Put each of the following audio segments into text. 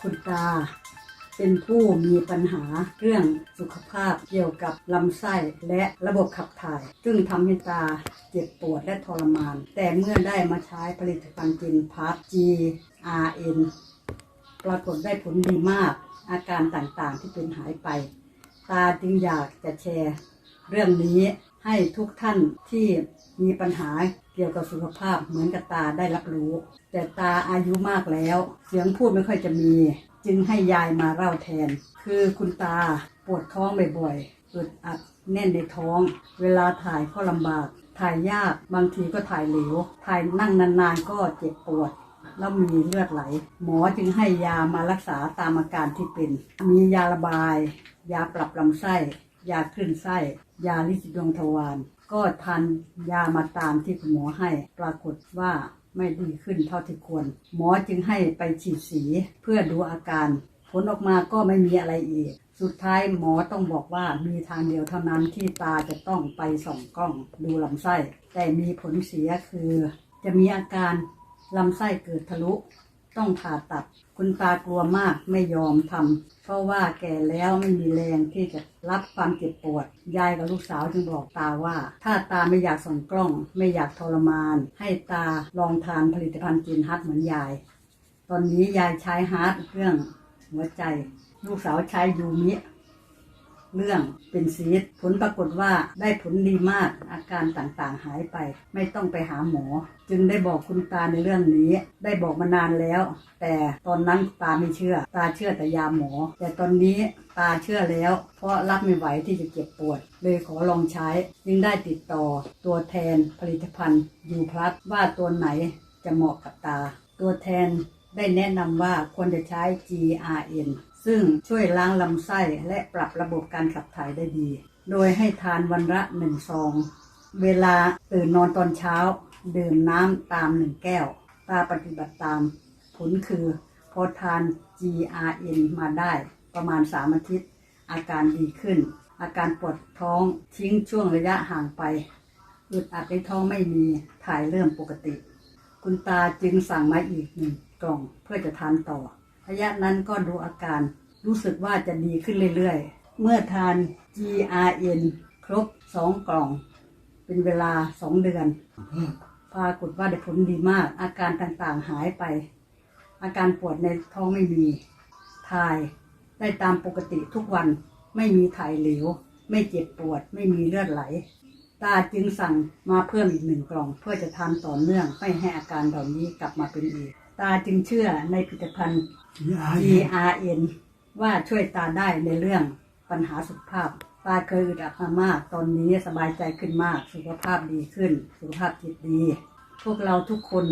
คุณตา เป็นผู้มีปัญหาเรื่องสุขภาพเกี่ยวกับลำไส้และระบบขับถ่าย ซึ่งทำให้ตาเจ็บปวดและทรมาน แต่เมื่อได้มาใช้ผลิตภัณฑ์จินพัท GRN ปรากฏได้ผลดีมาก อาการต่างๆที่เป็นหายไป ตาจึงอยากจะแชร์ เรื่องนี้ให้ทุกท่านที่มีปัญหา เกี่ยวกับสุขภาพเหมือนกับตาได้รับรู้ แต่ตาอายุมากแล้ว เสียงพูดไม่ค่อยจะมี จึงให้ยายมาเล่าแทน คือคุณตาปวดท้องบ่อยๆอึดอัดแน่นในท้อง เวลาถ่ายก็ลำบาก ถ่ายยากบางทีก็ถ่ายเหลว ถ่ายนั่งนานๆก็เจ็บปวดแล้วมีเลือดไหล หมอจึงให้ยามารักษาตามอาการที่เป็น มียาระบาย ยาปรับลำไส้ ยาคลื่นไส้ ยาลิซิดวงทวาร ก็ทานยามาตามที่คุณหมอให้ ปรากฏว่าไม่ดีขึ้นเท่าที่ควร หมอจึงให้ไปฉีดสีเพื่อดูอาการ ผลออกมาก็ไม่มีอะไรอีก สุดท้ายหมอต้องบอกว่ามีทางเดียวเท่านั้นที่ตาจะต้องไปส่องกล้องดูลำไส้ แต่มีผลเสียคือ จะมีอาการลำไส้เกิดทะลุ ต้องผ่าตัด คุณตากลัวมากไม่ยอมทำเพราะว่าแก่แล้วไม่มีแรงที่จะรับความเจ็บปวด ยายกับลูกสาวจึงบอกตาว่า ถ้าตาไม่อยากส่องกล้อง ไม่อยากทรมาน ให้ตาลองทานผลิตภัณฑ์จินฮัทเหมือนยาย ตอนนี้ยายใช้ฮาร์ดเครื่องหัวใจ ลูกสาวใช้ยูมิ เรื่องเป็นซีดผลปรากฏว่าได้ผลดีมากอาการต่างๆหายไป ไม่ต้องไปหาหมอ จึงได้บอกคุณตาในเรื่องนี้ ได้บอกมานานแล้ว แต่ตอนนั้นตาไม่เชื่อ ตาเชื่อแต่ยาหมอ แต่ตอนนี้ตาเชื่อแล้ว เพราะรับไม่ไหวที่จะเจ็บปวด เลยขอลองใช้ จึงได้ติดต่อตัวแทนผลิตภัณฑ์ยูพลัสว่าตัวไหนจะเหมาะกับตา ตัวแทนได้แนะนำว่าควรจะใช้ GRN ซึ่งช่วยล้างลำไส้และปรับระบบการขับถ่ายได้ดี โดยให้ทานวันละหนึ่งซอง เวลาตื่นนอนตอนเช้า ดื่มน้ำตามหนึ่งแก้ว ตาปฏิบัติตาม ผลคือ พอทาน GRN มาได้ ประมาณ3อาทิตย์ อาการดีขึ้น อาการปวดท้องทิ้งช่วงระยะห่างไปอึดอัดในท้องไม่มีถ่ายเริ่มปกติ คุณตาจึงสั่งมาอีกหนึ่งกล่องเพื่อจะทานต่อ ระยะนั้นก็ดูอาการ รู้สึกว่าจะดีขึ้นเรื่อยๆ เมื่อทาน GRN ครบ2กล่อง เป็นเวลา2เดือน ปรากฏว่าได้ผลดีมาก อาการต่างๆหายไป อาการปวดในท้องไม่มี ถ่ายได้ตามปกติทุกวัน ไม่มีถ่ายเหลว ไม่เจ็บปวด ไม่มีเลือดไหล ตาจึงสั่งมาเพิ่มอีกหนึ่งกล่องเพื่อจะทานต่อเนื่องไม่ให้อาการเหล่านี้กลับมาเป็นอีก ตาจึงเชื่อในผลิตภัณฑ์ GRN ว่าช่วยตาได้ในเรื่องปัญหาสุขภาพ ตาเคยอึดอัดมามาก ตอนนี้สบายใจขึ้นมาก สุขภาพดีขึ้น สุขภาพจิตดี พวกเราทุกคน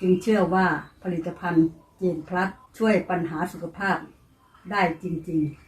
จึงเชื่อว่าผลิตภัณฑ์เจนพลัสช่วยปัญหาสุขภาพได้จริง ๆ